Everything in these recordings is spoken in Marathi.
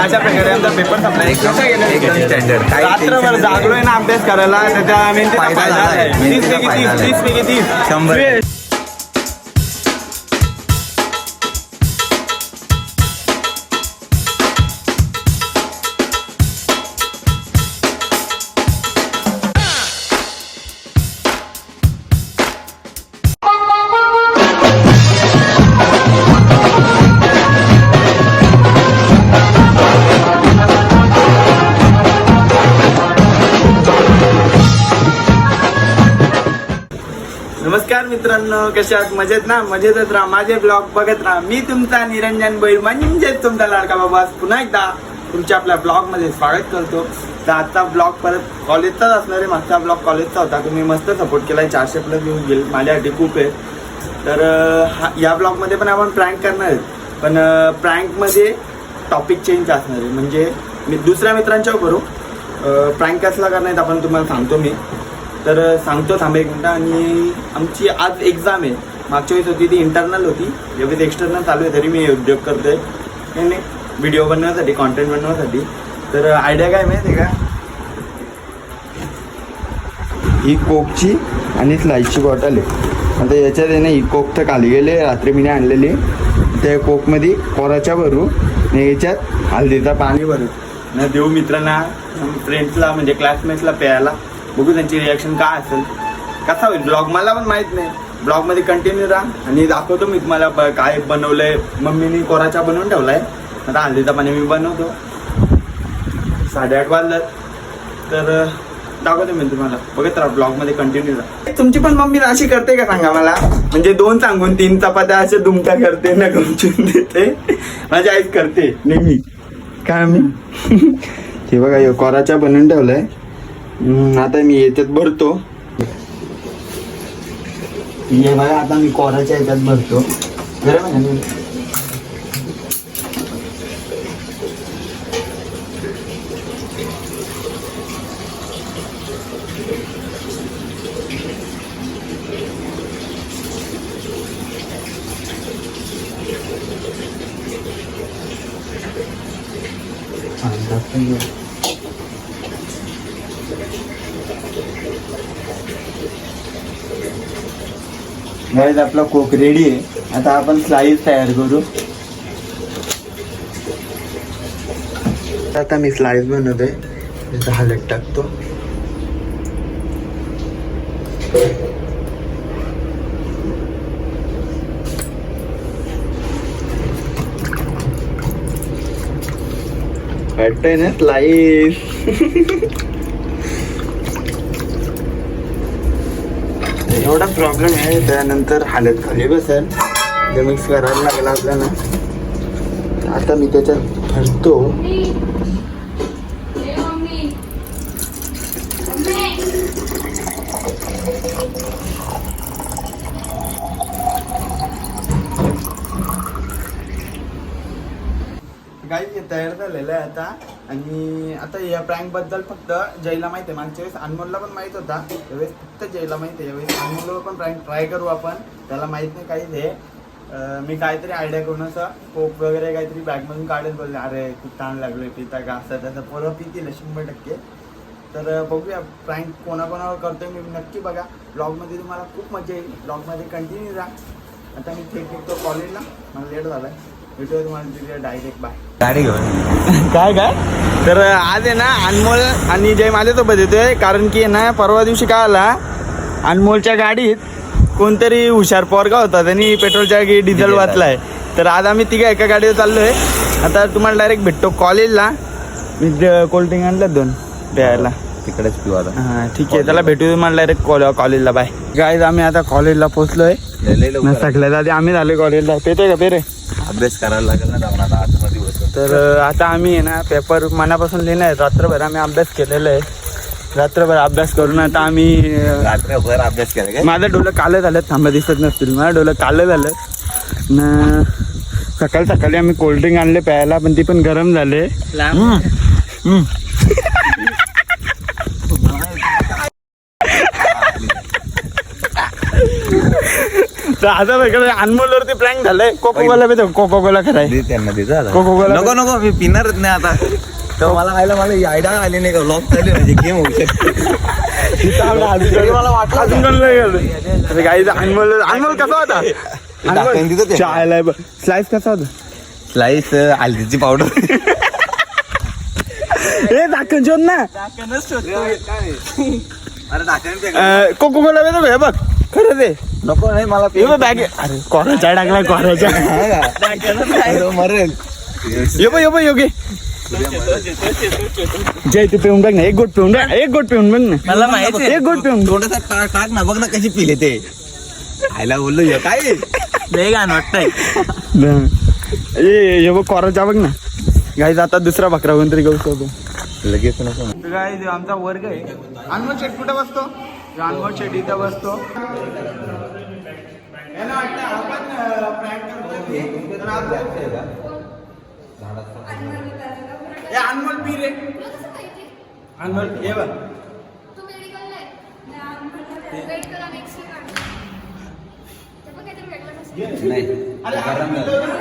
अशा प्रकारे आमचा पेपर संपला कसा गेला. काही रात्रभर. जागलोय ना अभ्यास करायला त्याच्या फायदा झालाय. आहे तीस पैकी तीस तीस. पैकी तीस शंभर. नमस्कार मित्रांनो कशा आहात? मजेत ना? मजेतच राहा. माझे ब्लॉग बघत राहा. मी तुमचा निरंजन बैल म्हणजेच तुमचा लाडका बाबा. पुन्हा एकदा तुमच्या आपल्या ब्लॉगमध्ये स्वागत करतो. तर आजचा ब्लॉग परत कॉलेजचाच असणार आहे. मागचा ब्लॉग कॉलेजचा होता. तुम्ही मस्त सपोर्ट केलाय. चारशे प्लस येऊन गेल. माझ्यासाठी खूप आहे. तर हा- या ब्लॉगमध्ये पण आपण प्रँक करणार आहेत पण प्रँकमध्ये टॉपिक चेंज असणार आहे. म्हणजे मी दुसऱ्या मित्रांच्या करू. प्रँक कसला करणार आहेत आपण तुम्हाला सांगतो मी. तर सांगतो थांबा एक मिनटं. आणि आमची आज एक्झाम आहे. मागच्या वेळेस होती ती इंटरनल होती. यावेळेस एक्सटर्नल चालू आहे तरी मी उद्योग करतोय. आहे नाही. व्हिडिओ बनवण्यासाठी कॉन्टेंट बनवण्यासाठी. तर आयडिया काय माहिती आहे का? ही कोकची आणि स्लाईसची बॉटल आहे. आता याच्यात आहे ना ही कोक तर खाली गेले रात्री मी आणलेली त्या कोकमध्ये कोराच्या भरू आणि याच्यात हळदीचा पाणी भरू. ना देऊ मित्रांना फ्रेंड्सला म्हणजे क्लासमेट्सला प्यायला. बघू त्यांची रिॲक्शन काय असेल. कसा होईल ब्लॉग मला पण माहीत नाही. ब्लॉगमध्ये कंटिन्यू राहा. आणि दाखवतो मी तुम्हाला ब- काय बनवलंय. मम्मीने कोराचा बनवून ठेवलाय. आता हळदीचा पाणी मी बनवतो. साडेआठ वाजल्यात तर दाखवतो मी तुम्हाला. बघत राहा ब्लॉगमध्ये कंटिन्यू राहा. तुमची पण मम्मी अशी करते का सांगा मला? म्हणजे दोन सांगून तीन चपात्या असे दुमट्या करते ना गमचून देते. माझी आईच करते नेहमी. काय मी हे बघा कोराच्या बनवून ठेवलाय. आता मी याच्यात भरतो. हे बघा आता मी कोराच्या याच्यात भरतो. बरोबर आहे ना टाकून घेऊ. गाईज आपला कोक रेडी आहे. आता आपण स्लाईस तयार करू. आता मी स्लाईस बनवतोय. त्याचा हालत टाकतो. वाटतंय ना स्लाईस एवढा प्रॉब्लेम आहे त्यानंतर हालत खाली बसेल ते मिक्स करायला लागला आपल्याला. आता मी त्याच्यात भरतो. काही तयार झालेलं आहे आता. आणि आता या प्रँकबद्दल फक्त जयला माहिती आहे. मागच्या वेळेस अनमोलला पण माहीत होता. त्यावेळेस फक्त जयला माहिती आहे. यावेळेस अनमोलला पण प्रँक ट्राय करू आपण. त्याला माहीत नाही काहीच हे मी काहीतरी आयडिया करून असं कोक वगैरे काहीतरी बॅगमधून काढेल बोलले अरे खूप ताण आहे पिता का? असं त्याचं पोरं पितील शंभर टक्के. तर बघूया प्रँक कोणाकोणावर करतोय मी नक्की बघा. ब्लॉगमध्ये तुम्हाला खूप मजा येईल. ब्लॉगमध्ये कंटिन्यू राहा. आता मी थेट निघतो कॉलेजला मला लेट झाला आहे भेटूया तुम्हाला तिथे डायरेक्ट बाय गाडी घेऊन. काय काय? तर आज आहे ना अनमोल आणि जय माझ्यासोबत येतोय. कारण की आहे ना परवा दिवशी काय आला? अनमोलच्या गाडीत कोणतरी हुशार पोरगा होता. त्यांनी पेट्रोलच्या डिझेल डिझेल वाचलाय. तर आज आम्ही तिघा एका गाडीवर चाललोय. आता तुम्हाला डायरेक्ट भेटतो कॉलेजला. मी कोल्ड्रिंक आणलं दोन प्यायला. तिकडेच पिऊ आता. हा ठीक आहे. त्याला भेटू तुम्हाला डायरेक्ट कॉलेजला. बाय गाईज आम्ही आता कॉलेजला पोहोचलोय. सगळ्यात आधी आम्ही झालोय कॉलेजला. पेतोय का? पेरे. अभ्यास करायला लागेल ना जाऊन आता आतमध्ये बसून. तर आता आम्ही आहे ना पेपर मनापासून लिहिणार आहे. रात्रभर आम्ही अभ्यास केलेला आहे. रात्रभर अभ्यास करून आता आम्ही रात्रभर अभ्यास केला काय? माझं डोलं कालं झालं. थांबा दिसत नसतील. माझं डोलं कालं झालं. न सकाळी सकाळी आम्ही कोल्ड्रिंक आणले प्यायला पण ती पण गरम झाले. हम्म. आता बघा अनमोलवरती प्लॅन झालंय. कोको कोला भेटतो कोको कोला कराय. दे त्यांना दे जा. Coca-Cola. नको नको मी पिणारच नाही आता. तर मला खायला मला आयडिया आली नाही का? लॉक झाली म्हणजे गेम होऊ शकते. मला वाटलं अजून पण नाही गेलं. तर काही अनमोल अनमोल कसा होता. चायला स्लाइस कसा होता? स्लाइस हल्दीची पावडर ए दाखन शोध ना. कोको कोला हे बघ. खरं ते नको नाही मला हे बॅग. अरे कोराचा टाकलाय कोराचा मरेल. ये बघ ये बघ योगी. जय तू पिऊन बघ ना एक गोट पिऊन बघ एक गोट पिऊन बघ ना. मला माहिती एक गोट पिऊन. थोडस टाक टाक ना बघ ना कशी पिले ते. खायला बोललो हे काय? वेगान वाटतंय. ये ये बघ कोराचा बघ ना. गाईज आता दुसरा बकरा तरी गहू होतो लगेच नको. आमचा वर्ग आहे. अनमोल शेट कुठे बसतो? शेट इथं बसतो. यांना वाटतं आपण, अं, prank करतोय ते. तर अनमोल पी रे. अनमोल ये बघ. तू मेडिकलला आहे वेट करा नेक्स्ट वीक आणतो ते पण काहीतरी वेगळंच असतं नाही अरे आपण पितो ना.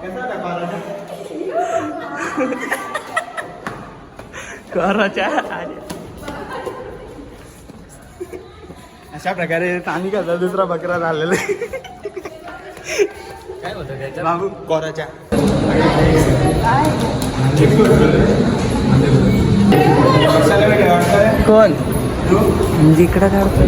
कसा होता कोराचा? कराच्या अशा प्रकारे आता दुसरा बकरा झालेला बाबू कोराच्या. कोण? म्हणजे इकडं काढतो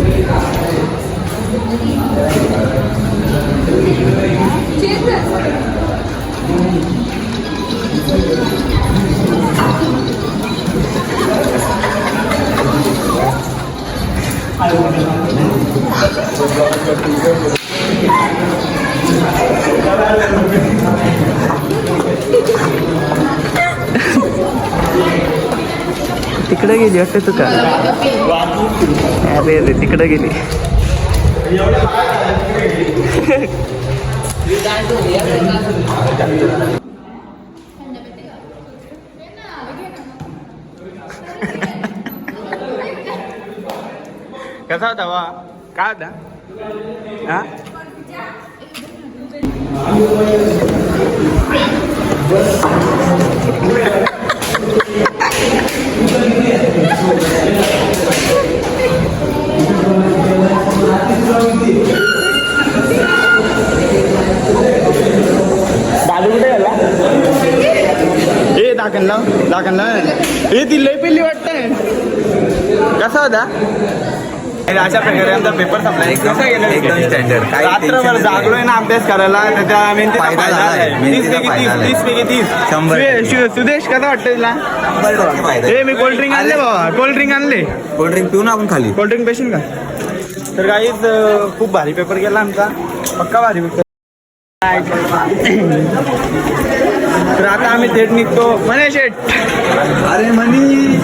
तिकडे गेली वाटतं तू का अरे अरे तिकडे गेली कसा होता वा? काय होता? हा? दादू कुठे गेला? ए दाखन लाव दाखन लाव. ए ती लय पिल्ली वाटतंय. कसा होता? अशा प्रकारे आमचा पेपर संपला. एकदम. काही रात्रभर tension नाही. जागलोय ना अभ्यास करायला तर त्या मेहनतीचा फायदा फायदा झालाय. झालाय. तीस मेहनतीचा पैकी तीस फायदा तीस पैकी तीस. शंभर. सुदेश सु- सुदेश कसा वाटतं तुला फायदा ए मी कोल्ड्रिंक आणले बाबा. कोल्ड्रिंक आणले. कोल्ड्रिंक पिऊ ना आपण खाली. कोल्ड्रिंक पेशील का? तर काहीच खूप भारी पेपर गेला आमचा. पक्का भारी पेपर तर आता आम्ही थेट निघतो. म्हणे शेट अरे मनी!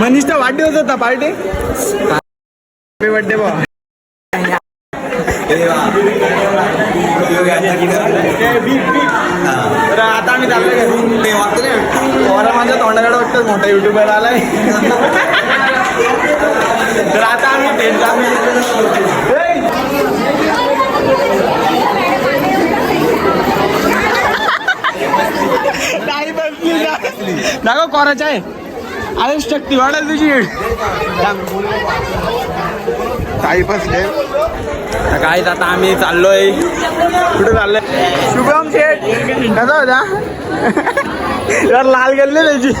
मनीषचा वाढदिवस होता पार्टी? हॅपी बर्थडे बा तर आता आम्ही चाललो घरी. ते वाटतं माझ्या तोंडाकडे वाटतं मोठा युट्यूबर आलाय. तर आता आम्ही थेट जातो नाही बसली ना. दाखव कोराचा आहे. अरे शक्ती वाढेल तुझी काही बसले काय आता आम्ही चाललोय. कुठे चाललोय? शुभम शेठ. कसा होता? यार लाल गेले त्याची.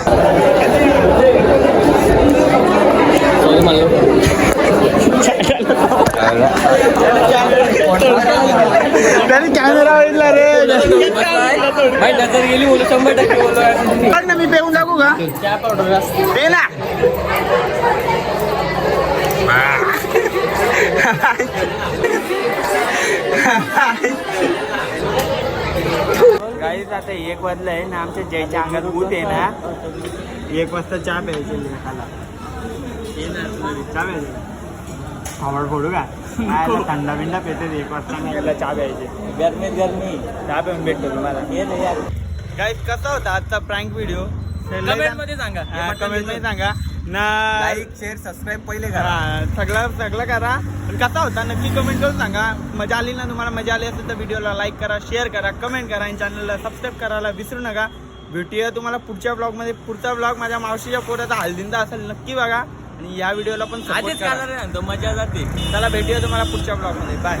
त्याने कॅमेरा बघितला रे. गेली बोलू शंभर टक्के बोलू बघ ना मी पेऊन टाकू का? पे ना काहीच आता एक वाजलंय ना आमच्या जयच्या अंगात भूत आहे ना. एक वाजता चहा प्यायची खाला चहा प्यायची थांबड फोडू का? थंडा बिंडा पेते एक वाजता नाही चहा प्यायची. गरमी गरमी. चहा पिऊन भेटतो तुम्हाला. ये रे यार गाईस कसा होता आजचा प्रँक व्हिडिओ कमेंटमध्ये सांगा. कमेंटमध्ये सांगा. ना लाईक शेअर सबस्क्राईब पहिले करा. सगळं सगळं करा. पण कसा होता नक्की कमेंट करून सांगा. मजा आली ना तुम्हाला? मजा आली असेल तर व्हिडिओला लाईक करा शेअर करा कमेंट करा आणि चॅनलला सबस्क्राईब करायला विसरू नका. भेटूया तुम्हाला पुढच्या ब्लॉगमध्ये पुढचा ब्लॉग माझ्या मावशीच्या पोराचा हळदींदा असेल नक्की बघा. आणि या व्हिडिओला पण support आधीच करा. करणार आहे ना तो मजा जाते. चला भेटूया तुम्हाला पुढच्या ब्लॉगमध्ये बाय